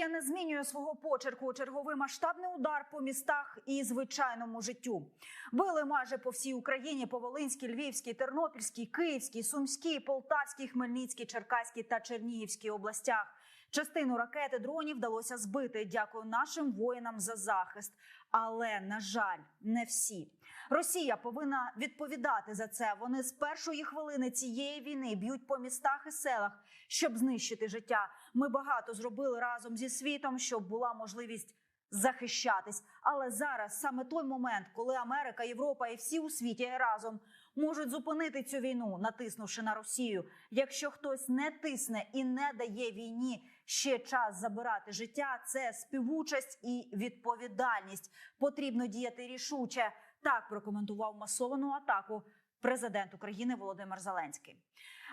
Росія не змінює свого почерку. Черговий масштабний удар по містах і звичайному життю. Били майже по всій Україні: по Волинській, Львівській, Тернопільській, Київській, Сумській, Полтавській, Хмельницькій, Черкаській та Чернігівській областях. Частину ракети дронів вдалося збити. Дякую нашим воїнам за захист. Але на жаль, не всі. Росія повинна відповідати за це. Вони з першої хвилини цієї війни б'ють по містах і селах, щоб знищити життя. Ми багато зробили разом зі світом, щоб була можливість захищатись. Але зараз саме той момент, коли Америка, Європа і всі у світі разом можуть зупинити цю війну, натиснувши на Росію. Якщо хтось не тисне і не дає війні ще час забирати життя, це співучасть і відповідальність. Потрібно діяти рішуче. Так прокоментував масовану атаку президент України Володимир Зеленський.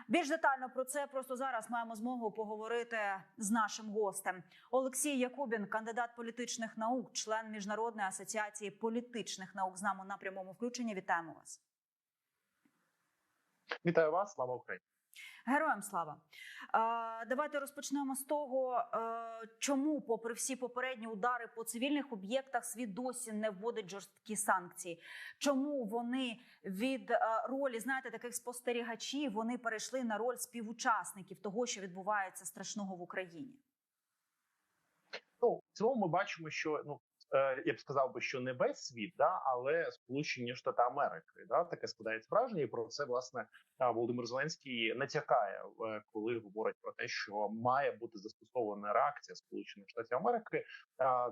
Більш детально про це просто зараз маємо змогу поговорити з нашим гостем. Олексій Якубін, кандидат політичних наук, член міжнародної асоціації політичних наук. З нами на прямому включенні. Вітаємо вас. Вітаю вас, слава Україні. Героям слава. Давайте розпочнемо з того, е, чому, попри всі попередні удари по цивільних об'єктах, світ досі не вводить жорсткі санкції. Чому вони від е, ролі знаєте таких спостерігачів вони перейшли на роль співучасників того, що відбувається страшного в Україні? Ну в цілому ми бачимо, що ну я б сказав би, що не весь світ, да, але Сполучені Штати Америки, да, таке складається враження, і про це власне Володимир Зеленський натякає, е, коли говорить про те, що має бути застосована реакція Сполучених Штатів Америки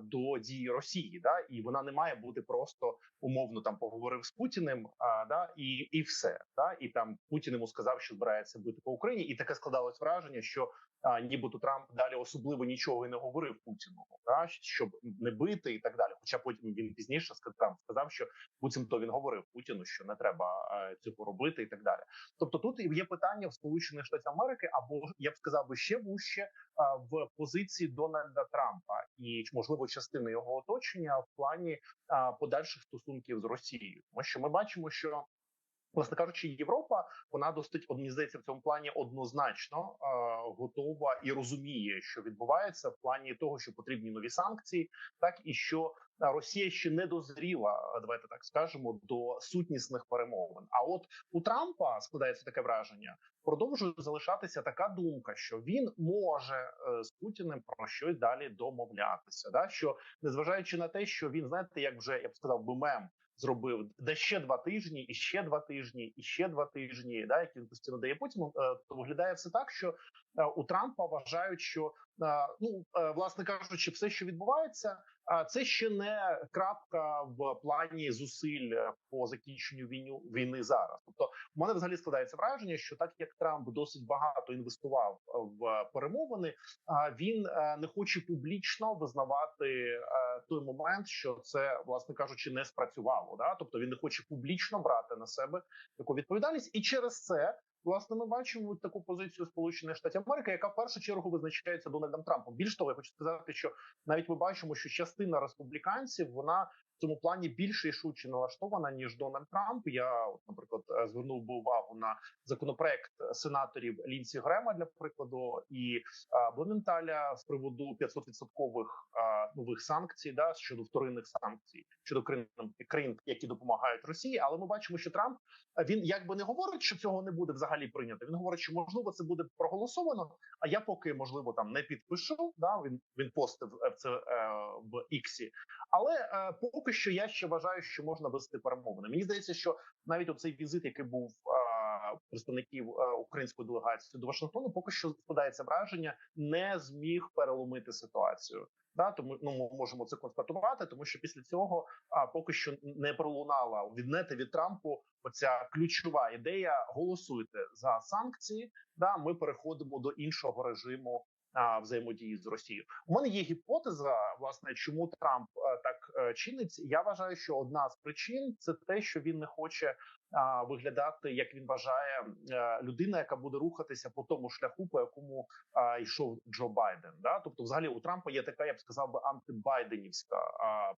до дії Росії, да, і вона не має бути просто умовно там поговорив з Путіним, а, да, і і все, да, і там Путін йому сказав, що збирається бити по Україні, і таке складалось враження, що а, нібито Трамп далі особливо нічого і не говорив Путіну, да, щоб не бити і так далі. Хоча потім він пізніше Трамп сказав, що Путін то він говорив Путіну, що не треба а, цього робити, і так далі. Тобто, тут є питання в Сполучених Штатів Америки, або я б сказав би ще вуще а, в позиції Дональда Трампа і можливо частини його оточення в плані а, подальших стосунків з Росією, тому що ми бачимо, що Власне кажучи, Європа вона досить мені здається, в цьому плані однозначно е, готова і розуміє, що відбувається в плані того, що потрібні нові санкції, так і що Росія ще не дозріла, давайте так скажемо, до сутнісних перемовин. А от у Трампа складається таке враження, продовжує залишатися така думка, що він може е, з Путіним про щось далі домовлятися. Да що незважаючи на те, що він знаєте, як вже я б сказав би мем зробив де ще два тижні, і ще два тижні, і ще два тижні, да, які він постійно дає. Путіну, е, то виглядає все так, що е, у Трампа вважають, що е, ну власне кажучи, все, що відбувається, це ще не крапка в плані зусиль по закінченню війну війни зараз. Тобто, у мене взагалі складається враження, що так як Трамп досить багато інвестував в перемовини, він не хоче публічно визнавати той момент, що це, власне кажучи, не спрацювало. Да? Тобто він не хоче публічно брати на себе таку відповідальність, і через це власне ми бачимо таку позицію Сполучених Штатів Америки, яка в першу чергу визначається Дональдом Трампом. Більш того, я хочу сказати, що навіть ми бачимо, що частина республіканців вона в цьому плані більш рішуче налаштована ніж Дональд Трамп. Я, наприклад, е, звернув би увагу на законопроект сенаторів Лінсі Грема для прикладу і е, з приводу 500% відсоткових е, нових санкцій, да щодо вторинних санкцій щодо країн, країн, які допомагають Росії. Але ми бачимо, що Трамп він якби не говорить, що цього не буде взагалі прийнято. Він говорить, що можливо це буде проголосовано. А я поки можливо там не підпишу. Да, він він постив це в Іксі, але е, поки що я ще вважаю, що можна вести перемовини. Мені здається, що навіть оцей візит, який був е, представників е, української делегації до Вашингтону, поки що складається враження, не зміг переломити ситуацію. Да, тому ну ми можемо це констатувати, тому що після цього а поки що не пролунала від нети від Трампу. Оця ключова ідея: голосуйте за санкції. Да, ми переходимо до іншого режиму взаємодії з Росією. У мене є гіпотеза, власне, чому Трамп е, так е, чинить. Я вважаю, що одна з причин це те, що він не хоче виглядати, як він вважає, е, людина, яка буде рухатися по тому шляху, по якому йшов Джо Байден. Да? Тобто, взагалі, у Трампа є така, я б сказав би, антибайденівська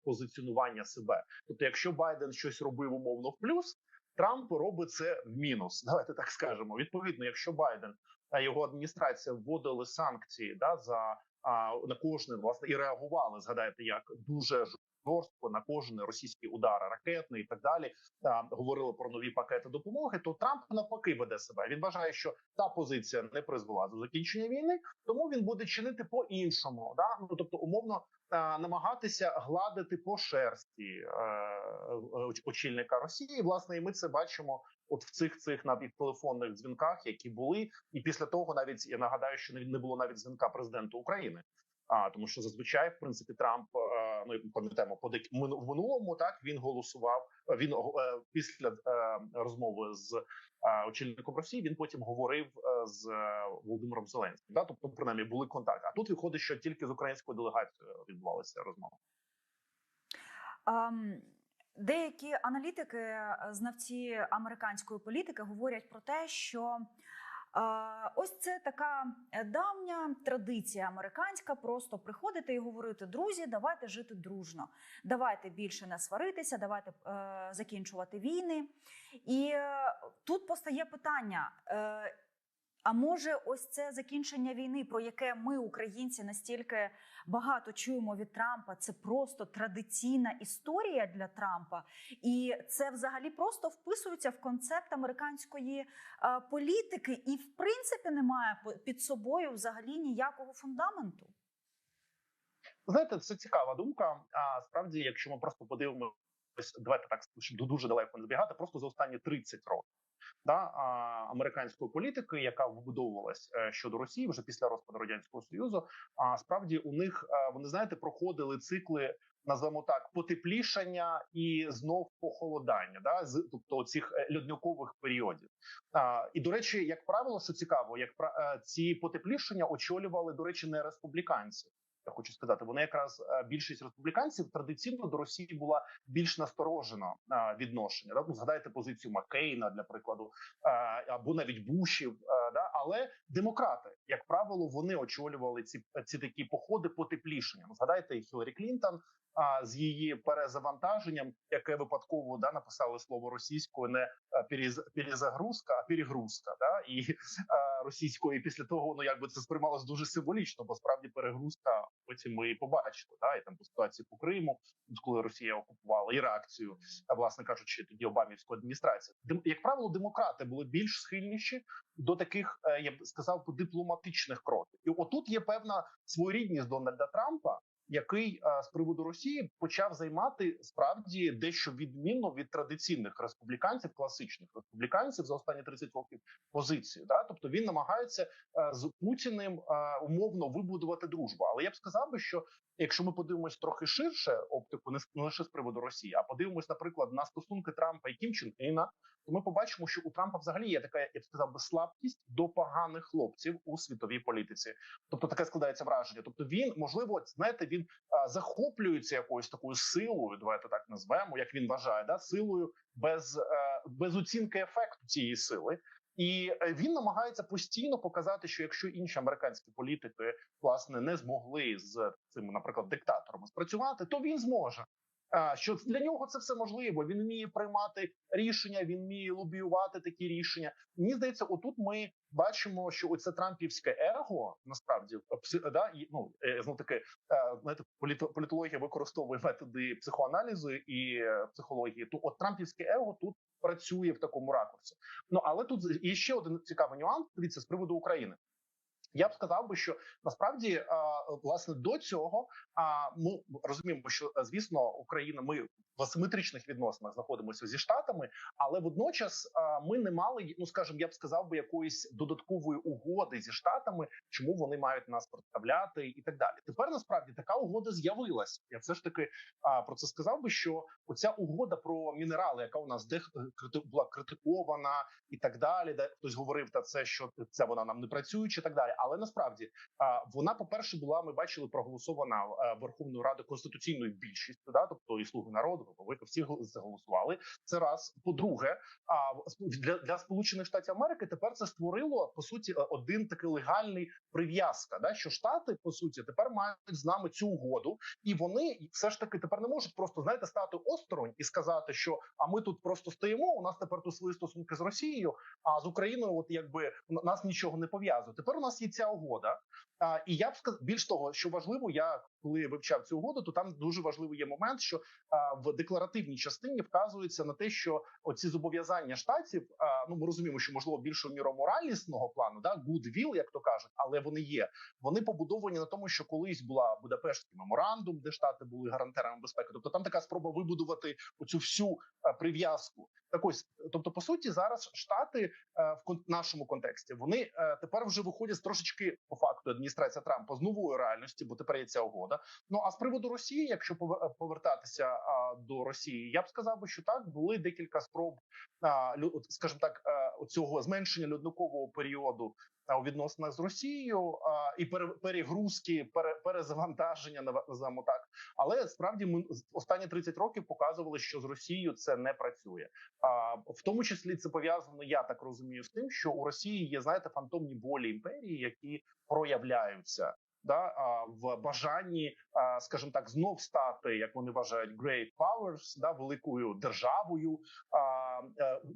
позиціонування себе. Тобто, якщо Байден щось робив умовно в плюс. Трамп робить це в мінус. Давайте так скажемо. Відповідно, якщо Байден його адміністрація вводили санкції да за а на кожне власне і реагували. Згадайте, як дуже жорстко на кожен російський удар ракетний і так далі. А, говорили про нові пакети допомоги. То Трамп навпаки веде себе. Він вважає, що та позиція не призвела до закінчення війни, тому він буде чинити по іншому. Да? Ну тобто, умовно намагатися гладити по шерсті е, е, очільника Росії. Власне, і ми це бачимо. От в цих цих навіть телефонних дзвінках, які були, і після того навіть я нагадаю, що не було навіть дзвінка президенту України. А тому, що зазвичай, в принципі, Трамп е, ну пам'ятаємо в минулому так він голосував. Він е, після е, розмови з очільником Росії. Він потім говорив з Володимиром Зеленським. Да, тобто, принаймні, були контакти. А тут виходить, що тільки з українською делегацією відбувалася розмова. Um... Деякі аналітики, знавці американської політики, говорять про те, що Ось це така давня традиція американська. Просто приходити і говорити: друзі, давайте жити дружно, давайте більше не сваритися, давайте е, закінчувати війни. І е, тут постає питання. А може, ось це закінчення війни, про яке ми, українці, настільки багато чуємо від Трампа, це просто традиційна історія для Трампа, і це взагалі просто вписується в концепт американської е, політики, і в принципі немає під собою взагалі ніякого фундаменту. Знаєте, це цікава думка. А справді, якщо ми просто подивимося, давайте так щоб дуже далеко не збігати, просто за останні 30 років да американської політики, яка вбудовувалась е, щодо Росії вже після розпаду радянського союзу. А справді у них е, вони знаєте проходили цикли. Назвемо так потеплішання і знов похолодання, да з тобто цих е, льодникових періодів. А, І до речі, як правило, що цікаво, як ці потеплішення очолювали до речі, не республіканці, я хочу сказати, вони якраз е, більшість республіканців традиційно до Росії була більш насторожена е, відношення. Да? Ну, згадайте позицію Маккейна, для прикладу, е, або навіть Бушів. Да? Але демократи, як правило, вони очолювали ці ці такі походи потеплішення. Ну, згадайте Хіларі Клінтон з її перезавантаженням, яке випадково да написали слово російською, не перезагрузка, а перегрузка. Да і російською і після того ну якби це сприймалось дуже символічно, бо справді перегрузка потім ми побачили. Да, і там по ситуації по Криму, коли Росія окупувала і реакцію, власне кажучи, тоді Обамівської адміністрації. Як правило, демократи були більш схильніші до таких, е, я б сказав, дипломатичних кроків. І отут є певна своєрідність Дональда Трампа який з приводу Росії почав займати справді дещо відмінно від традиційних республіканців, класичних республіканців за останні 30 років позицію. Да? Тобто він намагається з Путіним умовно вибудувати дружбу. Але я б сказав би, що якщо ми подивимось трохи ширше оптику, не лише з приводу Росії, а подивимось, наприклад, на стосунки Трампа і Кім Чен Іна, то ми побачимо, що у Трампа взагалі є така, я б сказав би, слабкість до поганих хлопців у світовій політиці. Тобто таке складається враження. Тобто, він можливо, знаєте, він а, захоплюється якоюсь такою силою. Давайте так назвемо, як він вважає, да силою без, а, е, без оцінки ефекту цієї сили. І е, він намагається постійно показати, що якщо інші американські політики власне не змогли з цим, наприклад, диктаторами спрацювати, то він зможе що для нього це все можливо. Він вміє приймати рішення, він вміє лобіювати такі рішення. Мені здається, отут ми бачимо, що оце трампівське его насправді да, ну е, знов таки е, знаєте, політологія використовує методи психоаналізу і е, психології. То от трампівське его тут працює в такому ракурсі. Ну але тут є ще один цікавий нюанс. Дивіться з приводу України. Я б сказав би, що насправді власне до цього ми розуміємо, що звісно Україна ми в асиметричних відносинах знаходимося зі штатами, але водночас ми не мали, ну скажімо, я б сказав би якоїсь додаткової угоди зі штатами, чому вони мають нас представляти і так далі. Тепер насправді така угода з'явилася. Я все ж таки про це сказав би, що оця угода про мінерали, яка у нас де була критикована і так далі, де хтось говорив та це, що це вона нам не працює, чи так далі. Але насправді вона, по перше, була. Ми бачили проголосована Верховною Радою конституційною більшістю, да, тобто і слуги народу ви всі заголосували. Це раз по-друге, для для сполучених штатів Америки тепер це створило по суті е, один такий легальний прив'язка. Да, що штати по суті тепер мають з нами цю угоду, і вони все ж таки тепер не можуть просто знаєте стати осторонь і сказати, що а ми тут просто стоїмо. У нас тепер тут свої стосунки з Росією, а з Україною, от якби нас нічого не пов'язує. Тепер у нас є ця угода. А, і я б сказав більш того, що важливо, я коли вивчав цю угоду, то там дуже важливий є момент, що в декларативній частині вказується на те, що оці зобов'язання штатів, ну ми розуміємо, що можливо більшою мірою моральнісного плану, да goodwill, як то кажуть, але вони є. Вони побудовані на тому, що колись була Будапештський меморандум, де штати були гарантерами безпеки. Тобто там така спроба вибудувати оцю всю прив'язку. Так ось, тобто, по суті, зараз штати е, в нашому контексті вони е, тепер вже виходять з трошечки по факту адміністрація Трампа з нової реальності, бо тепер є ця угода. Ну а з приводу Росії, якщо повертатися а, до Росії, я б сказав би, що так були декілька спроб, скажімо так, е, цього зменшення льодникового періоду у відносинах з Росією і пере- перегрузки, пере, перезавантаження називаємо так. Але справді ми останні 30 років показували, що з Росією це не працює. А в тому числі це пов'язано, я так розумію, з тим, що у Росії є знаєте фантомні болі імперії, які проявляються. Да, в бажанні, скажімо так, знов стати, як вони вважають, great powers, да, великою державою,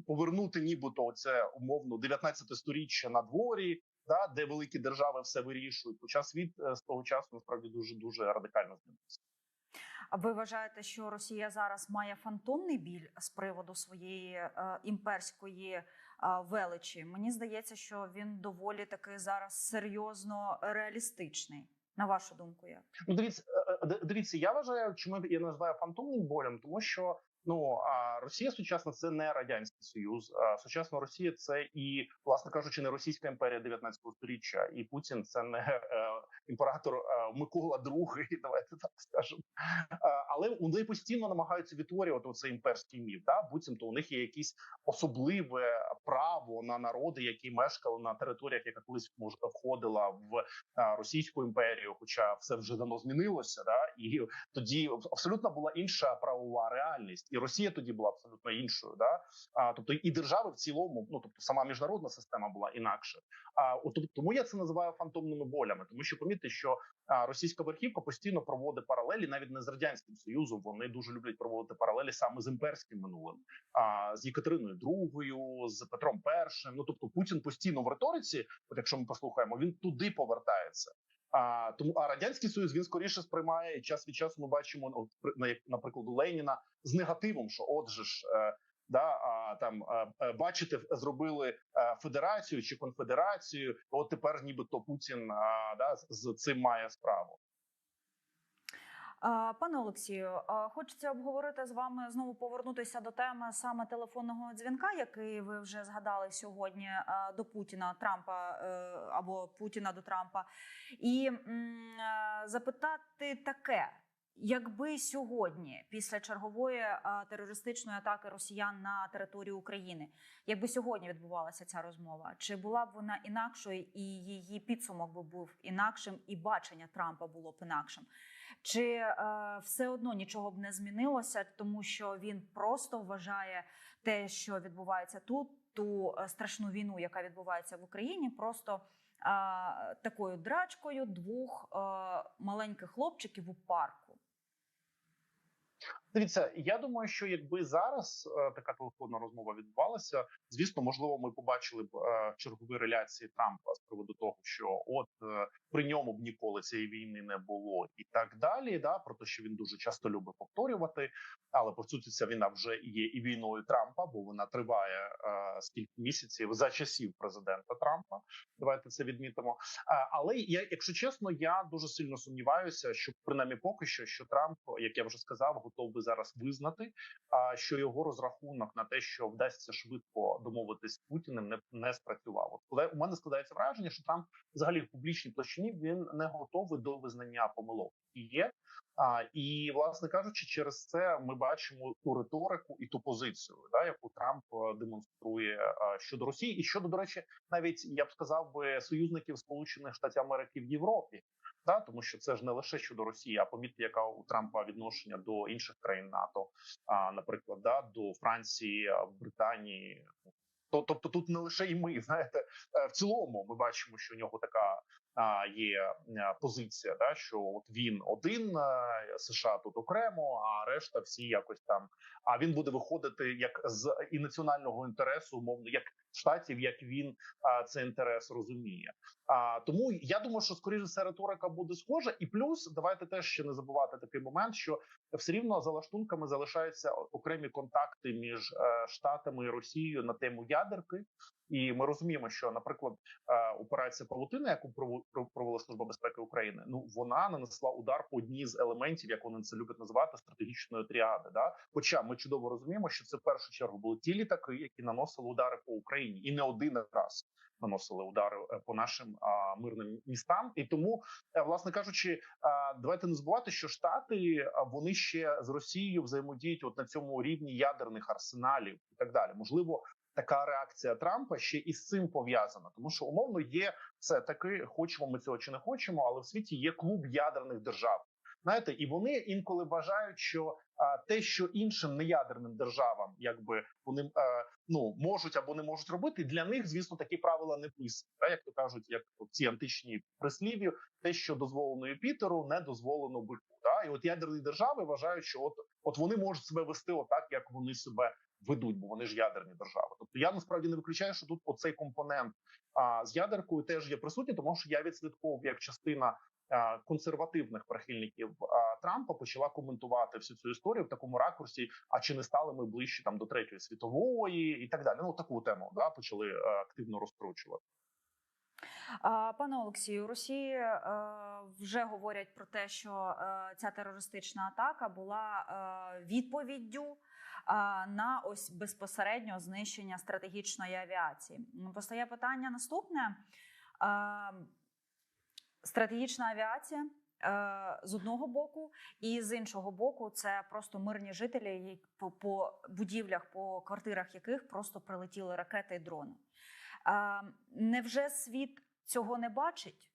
повернути, нібито це умовно 19 сторіччя на дворі, да, де великі держави все вирішують. Хоча світ е, з того часу насправді дуже дуже радикально змінився. А ви вважаєте, що Росія зараз має фантомний біль з приводу своєї е, імперської е, величі? Мені здається, що він доволі таки зараз серйозно реалістичний. На вашу думку, як? Ну, дивіться, е, е, дивіться, я вважаю, чому я називаю фантомним болем, тому що ну а Росія сучасна це не радянський союз. А сучасна Росія це і, власне кажучи, не Російська імперія 19 століття, і Путін це не е, імператор е, Микола II, Давайте так скажемо. Е, але вони постійно намагаються відтворювати цей імперський міф. Да? Буцімто у них є якісь особливе право на народи, які мешкали на територіях, яка колись входила в Російську імперію, хоча все вже давно змінилося, да і тоді абсолютно була інша правова реальність, і Росія тоді була абсолютно іншою. Да? Тобто і держави в цілому, ну тобто сама міжнародна система була інакше. А от тобто, тому я це називаю фантомними болями, тому що що а, російська верхівка постійно проводить паралелі, навіть не з радянським союзом. Вони дуже люблять проводити паралелі саме з імперським минулим, а з Єкатериною II, з Петром І. Ну тобто Путін постійно в риториці, от якщо ми послухаємо, він туди повертається. А тому а радянський союз він скоріше сприймає час від часу. Ми бачимо при- на наприклад, у Леніна з негативом, що отже ж. Е, Да, а там бачите, зробили федерацію чи конфедерацію. От тепер, нібито Путін а, да, з- цим має справу. Пане Олексію, хочеться обговорити з вами знову повернутися до теми саме телефонного дзвінка, який ви вже згадали сьогодні до Путіна Трампа е, або Путіна до Трампа, і запитати таке. Якби сьогодні, після чергової а, терористичної атаки росіян на територію України, якби сьогодні відбувалася ця розмова, чи була б вона інакшою, і її підсумок би був інакшим, і бачення Трампа було б інакшим? Чи е, все одно нічого б не змінилося, тому що він просто вважає те, що відбувається тут, ту е, страшну війну, яка відбувається в Україні, просто такою драчкою двох е, маленьких хлопчиків у парку. Дивіться, я думаю, що якби зараз е, така телефонна розмова відбувалася, звісно, можливо, ми побачили б е, чергові реляції Трампа з приводу того, що от е, при ньому б ніколи цієї війни не було, і так далі. Да, про те, що він дуже часто любить повторювати. Але по суті, ця війна вже є і війною Трампа, бо вона триває е, скільки місяців за часів президента Трампа. Давайте це відмітимо. Але я, якщо чесно, я дуже сильно сумніваюся, що принаймні поки що, що Трамп, як я вже сказав, готов би зараз визнати, що його розрахунок на те, що вдасться швидко домовитись з Путіним, не, не спрацював. От коли у мене складається враження, що Трамп взагалі в публічній площині він не готовий до визнання помилок і є. А і власне кажучи, через це ми бачимо ту риторику і ту позицію, да, яку Трамп е, демонструє е, щодо Росії, і щодо до речі, навіть я б сказав би союзників Сполучених Штатів Америки в Європі, да, тому що це ж не лише щодо Росії, а помітьте, яка у Трампа відношення до інших країн НАТО, а наприклад, да, до Франції, Британії. Тобто тут не лише і ми знаєте, е, в цілому ми бачимо, що у нього така є позиція, да що от він один США тут окремо, а решта всі якось там. А він буде виходити як з і національного інтересу, умовно, як штатів, як він цей інтерес розуміє. А тому я думаю, що скоріше все риторика буде схожа, і плюс давайте теж ще не забувати такий момент, що все рівно за лаштунками залишаються окремі контакти між е, штатами і Росією на тему ядерки. І ми розуміємо, що, наприклад, е, операція Павутина, яку провела служба безпеки України, ну вона нанесла удар по одній з елементів, як вони це люблять називати стратегічної тріади. Да, хоча ми чудово розуміємо, що це в першу чергу були ті літаки, які наносили удари по Україні, і не один раз наносили удари е, по нашим а, мирним містам. І тому, е, власне кажучи, а, давайте не забувати, що штати вони ще з Росією взаємодіють от на цьому рівні ядерних арсеналів і так далі. Можливо, така реакція Трампа ще і з цим пов'язана, тому що умовно є все таки, хочемо ми цього чи не хочемо, але в світі є клуб ядерних держав. Знаєте, і вони інколи вважають, що а, те, що іншим неядерним державам, якби вони а, ну можуть або не можуть робити, для них, звісно, такі правила не писані. Як то кажуть, як ці античні прислів'я, те, що дозволено Юпітеру, не дозволено бику. Да? І от ядерні держави вважають, що от от вони можуть себе вести отак, як вони себе ведуть, бо вони ж ядерні держави. Тобто я насправді не виключаю, що тут оцей компонент а, з ядеркою теж є присутній, тому що я відслідковував як частина. Консервативних прихильників Трампа почала коментувати всю цю історію в такому ракурсі. А чи не стали ми ближче там до третьої світової і так далі? Ну таку тему да почали активно розкручувати. Пане Олексію, Росії е, вже говорять про те, що е, ця терористична атака була е, відповіддю на ось безпосередньо знищення стратегічної авіації. Постає питання наступне: стратегічна авіація. З одного боку, і з іншого боку, це просто мирні жителі, по будівлях, по квартирах яких просто прилетіли ракети і дрони. Невже світ цього не бачить?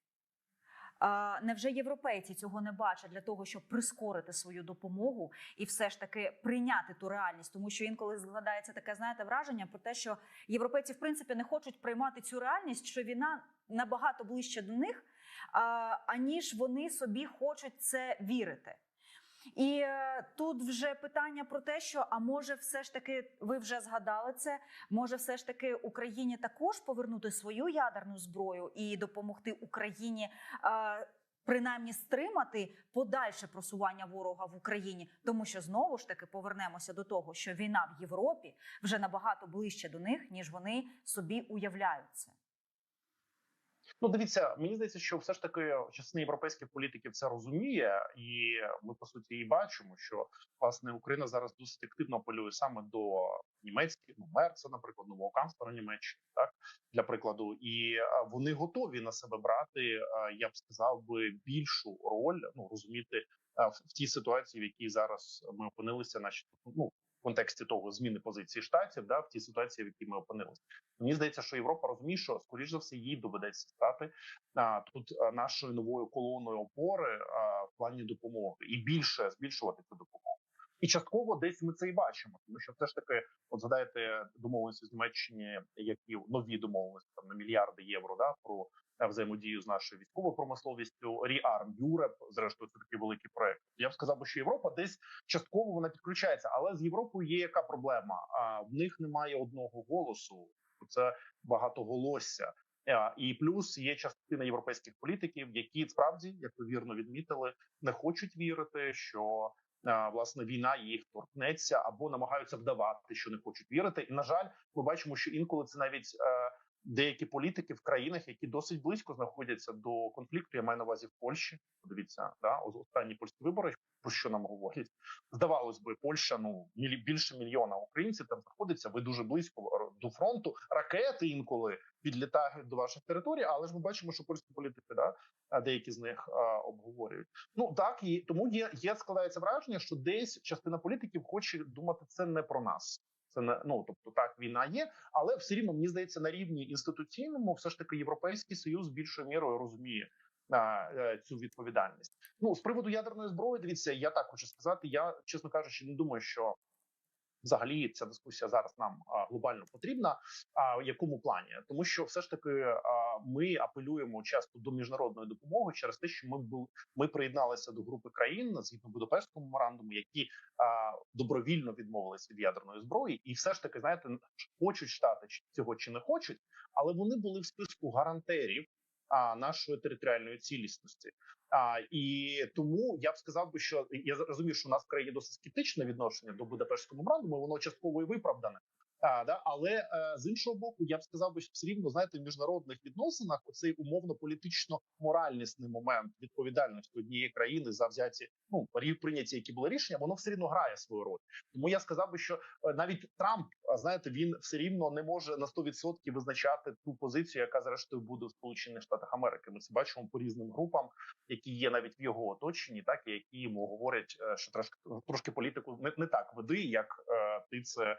Невже європейці цього не бачать для того, щоб прискорити свою допомогу і все ж таки прийняти ту реальність? Тому що інколи складається таке, знаєте, враження про те, що європейці в принципі не хочуть приймати цю реальність, що війна набагато ближче до них, аніж вони собі хочуть це вірити. І е, тут вже питання про те, що а може, все ж таки, ви вже згадали це. Може, все ж таки Україні також повернути свою ядерну зброю і допомогти Україні. Е, Принаймні стримати подальше просування ворога в Україні, тому що знову ж таки повернемося до того, що війна в Європі вже набагато ближче до них, ніж вони собі уявляють це. Ну, дивіться, мені здається, що все ж таки частина європейських політиків це розуміє, і ми по суті і бачимо, що власне Україна зараз досить активно апелює саме до німецьких ну, Мерца, наприклад, нового канцлера Німеччини, так для прикладу, і вони готові на себе брати. Я б сказав би більшу роль, ну розуміти в, в тій ситуації, в якій зараз ми опинилися, наші ну. Контексті того зміни позиції штатів, да, в тій ситуації, в якій ми опинилися, мені здається, що Європа розуміє, що скоріш за все їй доведеться стати а, тут нашою новою колоною опори а, в плані допомоги і більше збільшувати цю допомогу. І частково десь ми це і бачимо, тому що все ж таки, от згадаєте домовленості з Німеччині, які нові домовленості там на мільярди євро, да про взаємодію з нашою військовою промисловістю, Rearm Europe, зрештою, це такий великий проект. Я б сказав, що Європа десь частково вона підключається, але з Європою є яка проблема? А в них немає одного голосу. Це багатоголосся. Е, І плюс є частина європейських політиків, які справді, як ви вірно відмітили, не хочуть вірити, що власне війна їх торкнеться або намагаються вдавати, що не хочуть вірити. І на жаль, ми бачимо, що інколи це навіть е, деякі політики в країнах, які досить близько знаходяться до конфлікту. Я маю на увазі в Польщі. Подивіться, да останні польські вибори. Про що нам говорять? Здавалось би, Польща ну більше мільйона українців там знаходиться. Ви дуже близько до фронту. Ракети інколи підлітають до ваших територій, але ж ми бачимо, що польські політики, да деякі з них а, обговорюють. Ну так і тому є, є складається враження, що десь частина політиків хоче думати це не про нас. Це не ну тобто так війна є, але все рівно мені здається на рівні інституційному, все ж таки, європейський союз більшою мірою розуміє е, цю відповідальність. Ну з приводу ядерної зброї, дивіться, я так хочу сказати. Я чесно кажучи, не думаю, що взагалі ця дискусія зараз нам глобально потрібна. А в якому плані? Тому що все ж таки ми апелюємо часто до міжнародної допомоги через те, що ми були ми приєдналися до групи країн згідно Будапештського меморандуму, які добровільно відмовились від ядерної зброї, і все ж таки знаєте, хочуть штати цього чи не хочуть, але вони були в списку гарантерів а, нашої територіальної цілісності. А і тому я б сказав би, що я розумію, що у нас в країні досить скептичне відношення до Будапештського меморандуму, воно частково і виправдане. А, да, але е, з іншого боку, я б сказав би, що все рівно знаєте, в міжнародних відносинах оцей умовно політично моральнісний момент відповідальності однієї країни за взяті ну прийняті, які були рішення, воно все рівно грає свою роль. Тому я сказав би, що е, навіть Трамп, а, знаєте, він все рівно не може на 100% визначати ту позицію, яка зрештою буде в Сполучених Штатах Америки. Ми це бачимо по різним групам, які є навіть в його оточенні, так і які йому говорять, е, що трошки трошки політику не, не так веди, як е, ти це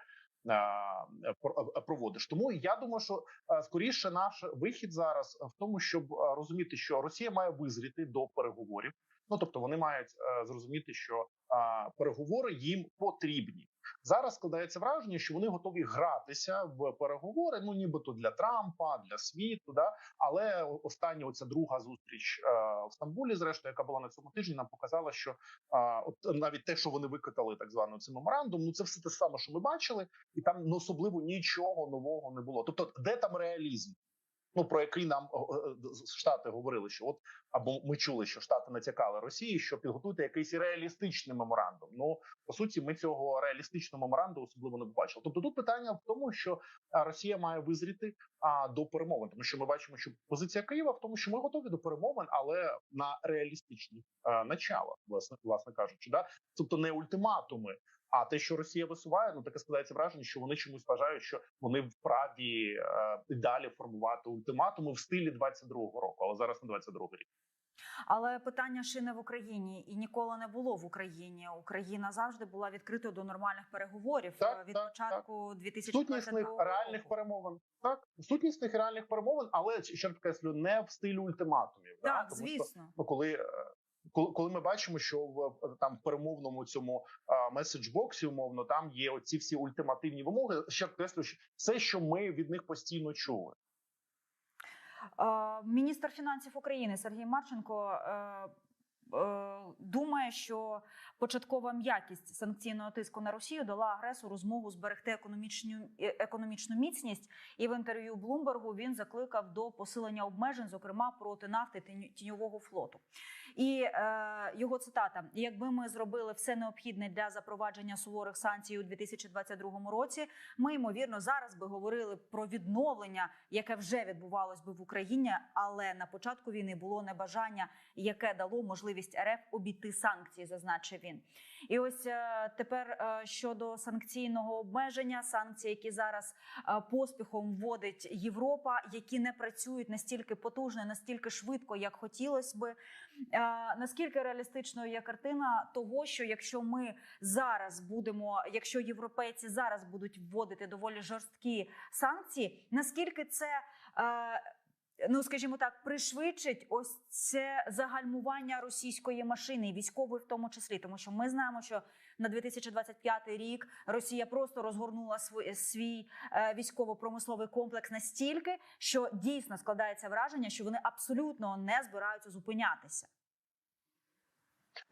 проводиш. Тому я думаю, що е, скоріше наш вихід зараз в тому, щоб е, розуміти, що Росія має визріти до переговорів. Ну тобто вони мають е, зрозуміти, що е, переговори їм потрібні. Зараз складається враження, що вони готові гратися в переговори. Ну нібито для Трампа, для світу, да але остання оця друга зустріч е, в Стамбулі, зрештою, яка була на цьому тижні, нам показала, що е, от навіть те, що вони викатали так званий цей меморандум, ну це все те саме, що ми бачили, і там ну, особливо нічого нового не було. Тобто, де там реалізм? Ну про який нам штати говорили, що от або ми чули, що штати натякали Росії, що підготуйте якийсь реалістичний меморандум. Ну по суті, ми цього реалістичного меморандуму особливо не побачили. Тобто, тут питання в тому, що Росія має визріти а до перемовин, тому що ми бачимо, що позиція Києва в тому, що ми готові до перемовин, але на реалістичні а, начала, власне, власне кажучи, да тобто не ультиматуми. А те, що Росія висуває, ну таке складається враження, що вони чомусь вважають, що вони вправі е, далі формувати ультиматуми в стилі 22-го року, але зараз не 22-й рік. Але питання ще не в Україні і ніколи не було в Україні. Україна завжди була відкритою до нормальних переговорів Так, е, від так, початку 2022 Сутнісних року. реальних перемовин, так сутнісних реальних перемовин, але ще раз підкреслю, не в стилі ультиматумів. да? Так, Тому що, звісно. ну, коли, е, коли, ми бачимо, що в там перемовному цьому меседжбоксі, умовно, там є оці всі ультимативні вимоги. Ще підкреслю, все, що ми від них постійно чули. Міністр фінансів України Сергій Марченко е, е, думає, що початкова м'якість санкційного тиску на Росію дала агресору змогу зберегти економічну е, економічну міцність. І в інтерв'ю Блумбергу він закликав до посилення обмежень, зокрема проти нафти тінь- тіньового флоту. І е, його цитата: якби ми зробили все необхідне для запровадження суворих санкцій у 2022 році, ми ймовірно зараз би говорили про відновлення, яке вже відбувалось би в Україні, але на початку війни було небажання, яке дало можливість РФ обійти санкції, зазначив він. І ось е, тепер е, щодо санкційного обмеження, санкції, які зараз е, поспіхом вводить Європа, які не працюють настільки потужно, настільки швидко, як хотілося би. Наскільки реалістичною є картина того, що якщо ми зараз будемо, якщо європейці зараз будуть вводити доволі жорсткі санкції, наскільки це ну скажімо так, пришвидшить ось це загальмування російської машини, військової в тому числі, тому що ми знаємо, що на 2025 рік Росія просто розгорнула свій, свій е, військово-промисловий комплекс настільки, що дійсно складається враження, що вони абсолютно не збираються зупинятися.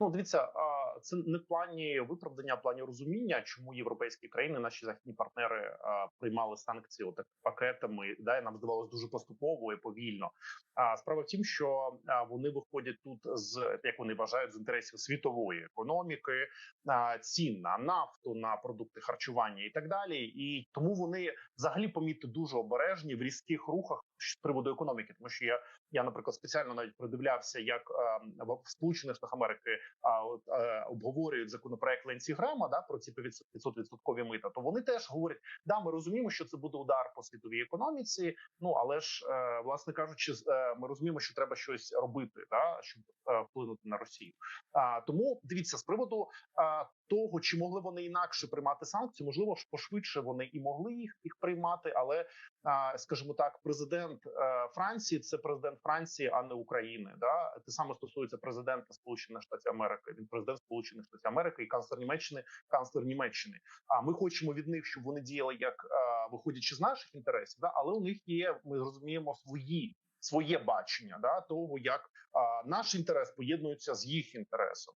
Ну, дивіться, це не в плані виправдання, а в плані розуміння, чому європейські країни, наші західні партнери, приймали санкції отак пакетами. Да, і нам здавалось дуже поступово і повільно. А справа в тім, що вони виходять тут з як вони вважають з інтересів світової економіки, цін на нафту, на продукти харчування і так далі. І тому вони взагалі помітно дуже обережні в різких рухах з приводу економіки, тому що я я, наприклад, спеціально навіть придивлявся, як е, в Сполучених Штатах Америки е, обговорюють законопроект Ленсі Грема да про ці 500 відсоткові мита. То вони теж говорять, да, ми розуміємо, що це буде удар по світовій економіці. Ну але ж, е, власне кажучи, е, ми розуміємо, що треба щось робити, да, щоб вплинути на Росію. А тому дивіться з приводу того, чи могли вони інакше приймати санкції, можливо, пошвидше вони і могли їх їх приймати, але скажімо так, президент е, Франції це президент Франції, а не України. Да, те саме стосується президента Сполучених Штатів Америки. Він президент Сполучених Штатів Америки і канцлер Німеччини, канцлер Німеччини. А ми хочемо від них, щоб вони діяли як е, виходячи з наших інтересів, да, але у них є, ми розуміємо, свої своє бачення да того, як а, наш інтерес поєднується з їх інтересом.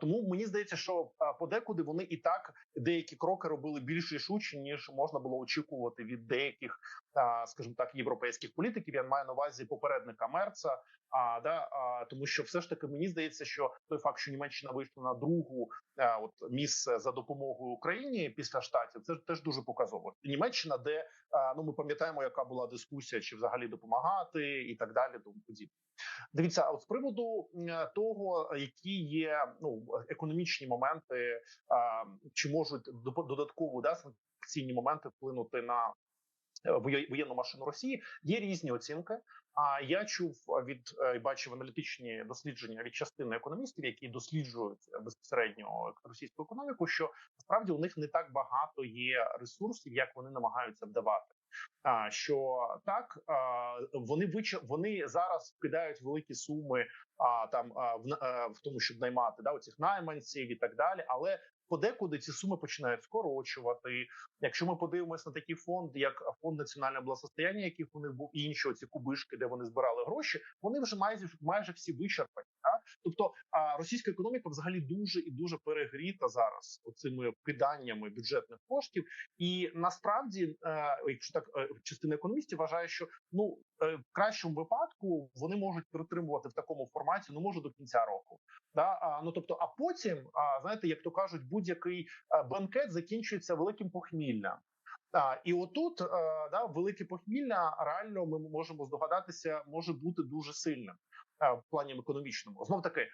Тому мені здається, що подекуди вони і так деякі кроки робили більш рішучі, ніж можна було очікувати від деяких, скажімо так, європейських політиків. Я маю на увазі попередника Мерца. А да а, тому, що все ж таки мені здається, що той факт, що Німеччина вийшла на другу а, от місце за допомогою Україні після штатів, це теж дуже показово. Німеччина, де а, ну ми пам'ятаємо, яка була дискусія, чи взагалі допомагати, і так далі, тому подібне. Дивіться, от з приводу того, які є ну економічні моменти, а, чи можуть додатково да санкційні моменти вплинути на е, воєнну машину Росії, є різні оцінки. А я чув від е, бачив аналітичні дослідження від частини економістів, які досліджують е, безпосередньо російську економіку, що насправді у них не так багато є ресурсів, як вони намагаються вдавати. А що так вони вич... вони зараз вкидають великі суми а там в, е, в тому, щоб наймати да оцих найманців і так далі, але подекуди ці суми починають скорочувати. Якщо ми подивимося на такий фонд, як фонд національного благосостояння, яких у них був і інші оці кубишки, де вони збирали гроші, вони вже майже майже всі вичерпані. Да? Тобто російська економіка взагалі дуже і дуже перегріта зараз оцими вкиданнями бюджетних коштів. І насправді, е, якщо так е, частина економістів вважає, що ну е, в кращому випадку вони можуть притримувати в такому форматі, ну може до кінця року. Да? Ну тобто, а потім, знаєте, як то кажуть, будь-який банкет закінчується великим похміллям. А, і отут да, велике похмілля реально ми можемо здогадатися, може бути дуже сильним в плані економічному. Знов таки, е,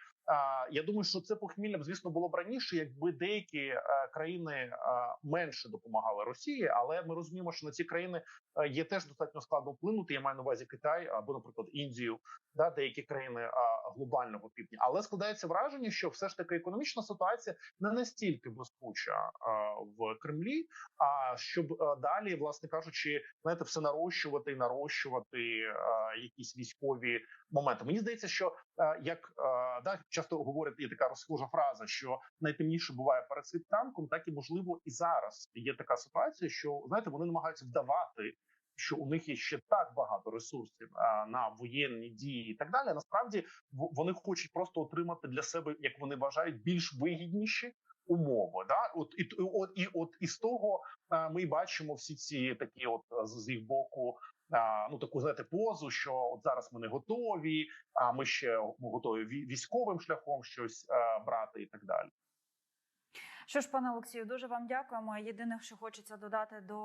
я думаю, що це похмілля, звісно, було б раніше, якби деякі е, країни е, менше допомагали Росії, але ми розуміємо, що на ці країни е, є теж достатньо складно вплинути. Я маю на увазі Китай або, наприклад, Індію, да, деякі країни е, глобального півдня. Але складається враження, що все ж таки економічна ситуація не настільки блискуча е, в Кремлі. А щоб е, далі, власне кажучи, знаєте, все нарощувати і нарощувати е, якісь військові моменти. Мені здається, що е, як е, да, часто говорять, є така розхожа фраза, що найтемніше буває перед світанком, так і можливо і зараз є така ситуація, що знаєте, вони намагаються вдавати. Що у них є ще так багато ресурсів а, на воєнні дії і так далі. Насправді в- вони хочуть просто отримати для себе, як вони вважають, більш вигідніші умови. Да, от і от і от із того а, ми бачимо всі ці такі, от з їх боку, ну таку знаєте, позу, що от зараз ми не готові, а ми ще ми готові військовим шляхом щось а, брати і так далі. Що ж, пане Олексію, дуже вам дякуємо. Єдине, що хочеться додати до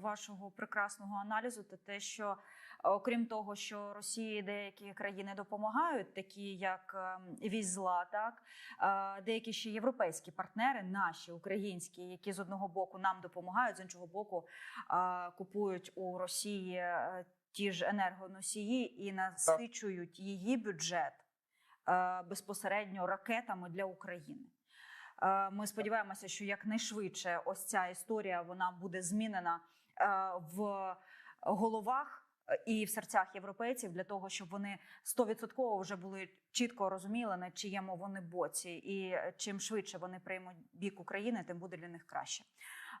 вашого прекрасного аналізу, це те, що е, окрім того, що Росії деякі країни допомагають, такі як ем, Візла, так е, деякі ще європейські партнери, наші українські, які з одного боку нам допомагають, з іншого боку е, купують у Росії ті ж енергоносії і насичують її бюджет безпосередньо ракетами для України. Е, Ми сподіваємося, що якнайшвидше ось ця історія вона буде змінена е, в головах е, і в серцях європейців для того, щоб вони стовідсотково вже були чітко розуміли, на чиєму вони боці, і чим швидше вони приймуть бік України, тим буде для них краще.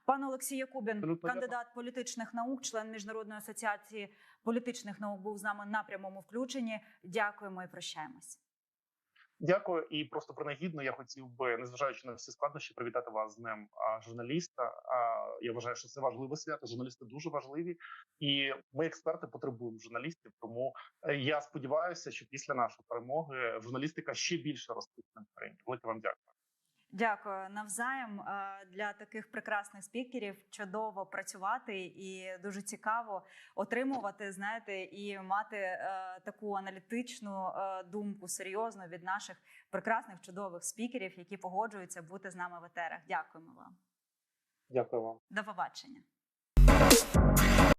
Пан Олексій Якубін, кандидат політичних наук, член міжнародної асоціації політичних наук, був з нами на прямому включенні. Дякуємо і прощаємось. Дякую, і просто принагідно я хотів би, незважаючи на всі складнощі, привітати вас з днем журналіста. Я вважаю, що це важливе свято. Журналісти дуже важливі, і ми, експерти, потребуємо журналістів. Тому е, я сподіваюся, що після нашої перемоги журналістика ще більше розквітне в Україні. Велике вам дякую. Дякую навзаєм Е, для таких прекрасних спікерів. Чудово працювати і дуже цікаво отримувати, знаєте, і мати е, таку аналітичну е, думку серйозну від наших прекрасних чудових спікерів, які погоджуються бути з нами в етерах. Дякуємо вам. Дякую вам. До побачення.